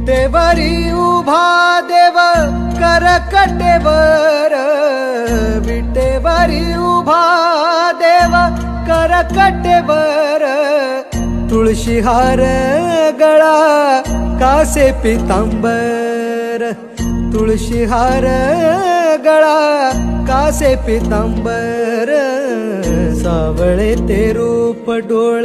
विटेवरी उभा देव करकटेवर. विटेवरी उभा देव करकटेवर. तुळशीहार गळा कासे पितांबर. तुळशीहार गळा कासे पितांबर. सावळे ते रूप डोळ.